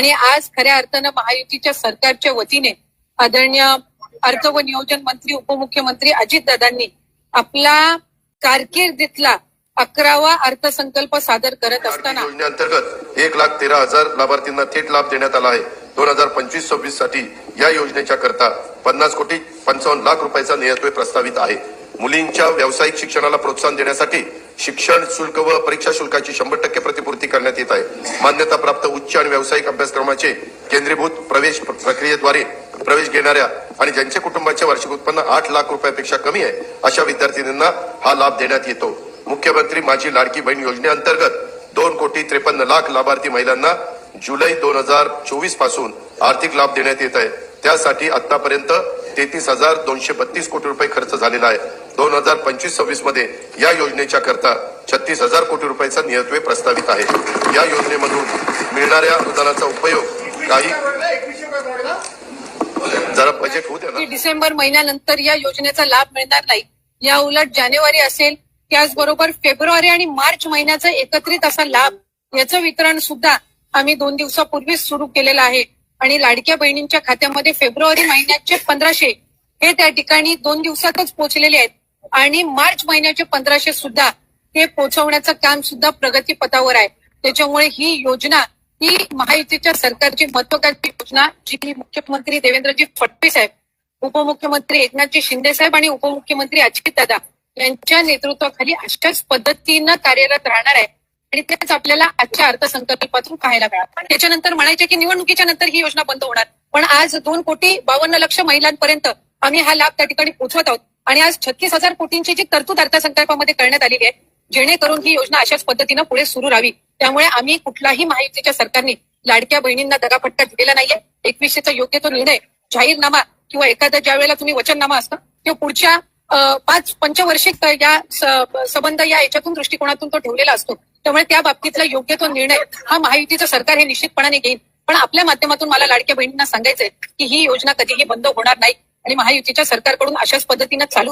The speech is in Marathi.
आणि आज खऱ्या अर्थानं महायुतीच्या सरकारच्या वतीने आदरणीय अर्थ व नियोजन मंत्री उपमुख्यमंत्री अजितदादांनी आपला कारकिर्दीतला अकरावा अर्थसंकल्प सादर करत असताना योजनेअंतर्गत एक लाख तेरा हजार लाभार्थींना थेट लाभ देण्यात आला आहे. दोन हजार पंचवीस सव्वीससाठी या योजनेच्या करता पन्नास कोटी पंचावन्न लाख रुपयाचा नियतव्यय प्रस्तावित आहे. मुलींच्या व्यावसायिक शिक्षणाला प्रोत्साहन देण्यासाठी शिक्षण शुल्क व परीक्षा शुल्काची शंभर टक्के प्रतिपूर्ती करण्यात येत आहे. मान्यता प्राप्त उच्च आणि व्यावसायिक अभ्यासक्रमाचे केंद्रीभूत प्रवेश प्रक्रियेद्वारे प्रवेश घेणाऱ्या आणि ज्यांचे कुटुंबाचे वार्षिक उत्पन्न आठ लाख रुपयापेक्षा कमी आहे अशा विद्यार्थिनींना हा लाभ देण्यात येतो. मुख्यमंत्री माझी लाडकी बहीण योजनेअंतर्गत दोन कोटी त्रेपन्न लाख लाभार्थी महिलांना जुलै दोन हजार चोवीसपासून आर्थिक लाभ देण्यात येत आहे. त्यासाठी आतापर्यंत तेहतीस हजार दोनशे बत्तीस कोटी रुपये खर्च झालेला आहे. दोन हजार पंचवीस सव्वीसमध्ये या योजनेच्या करता छत्तीस हजार कोटी रुपयाचा नियतव्यय प्रस्तावित आहे. या योजनेमधून मिळणाऱ्या अनुदानाचा उपयोग काही जरा बजेट होऊ द्या डिसेंबर महिन्यानंतर या योजनेचा लाभ मिळणार नाही. या उलट जानेवारी असेल त्याचबरोबर फेब्रुवारी आणि मार्च महिन्याचा एकत्रित असा लाभ याचं वितरण सुद्धा आम्ही दोन दिवसापूर्वीच सुरू केलेलं आहे. आणि लाडक्या बहिणींच्या खात्यामध्ये फेब्रुवारी महिन्याचे पंधराशे हे त्या ठिकाणी दोन दिवसातच पोहोचलेले आहेत. आणि मार्च महिन्याचे पंधराशे सुद्धा हे पोहोचवण्याचं काम सुद्धा प्रगतीपथावर आहे. त्याच्यामुळे ही योजना ही महायुतीच्या सरकारची महत्वाकांक्षी योजना जी मुख्यमंत्री देवेंद्रजी फडणवीस साहेब उपमुख्यमंत्री एकनाथजी शिंदे साहेब आणि उपमुख्यमंत्री अजितदादा यांच्या नेतृत्वाखाली अशाच पद्धतीनं कार्यरत राहणार आहे. आणि तेच आपल्याला आजच्या अर्थसंकल्पातून पाहायला मिळालं त्याच्यानंतर म्हणायचे की निवडणुकीच्या नंतर ही योजना बंद होणार. पण आज दोन कोटी बावन्न लक्ष महिलांपर्यंत आम्ही हा लाभ त्या ठिकाणी पोहोचवत आहोत. आणि आज छत्तीस हजार कोटींची जी तरतूद अर्थसंकल्पामध्ये करण्यात आलेली आहे जेणेकरून ही योजना अशाच पद्धतीनं पुढे सुरू राहावी. त्यामुळे आम्ही कुठलाही महायुतीच्या सरकारने लाडक्या बहिणींना दगाफटका दिलेला नाहीये. एकवीसशेचा योग्य तो निर्णय जाहीरनामा किंवा एखादा ज्या वेळेला तुम्ही वचननामा असतं किंवा पुढच्या अं, पाच पंचवर्षिक या संबंध या याच्यातून दृष्टिकोनातून तो ठेवलेला असतो. त्यामुळे त्या बाबतीतला योग्य तो निर्णय हा महायुतीचं सरकार हे निश्चितपणाने घेईल. पण आपल्या माध्यमातून मला लाडक्या बहिणींना सांगायचंय की ही योजना कधीही बंद होणार नाही. आणि महायुतीच्या सरकारकडून अशाच पद्धतीनं चालू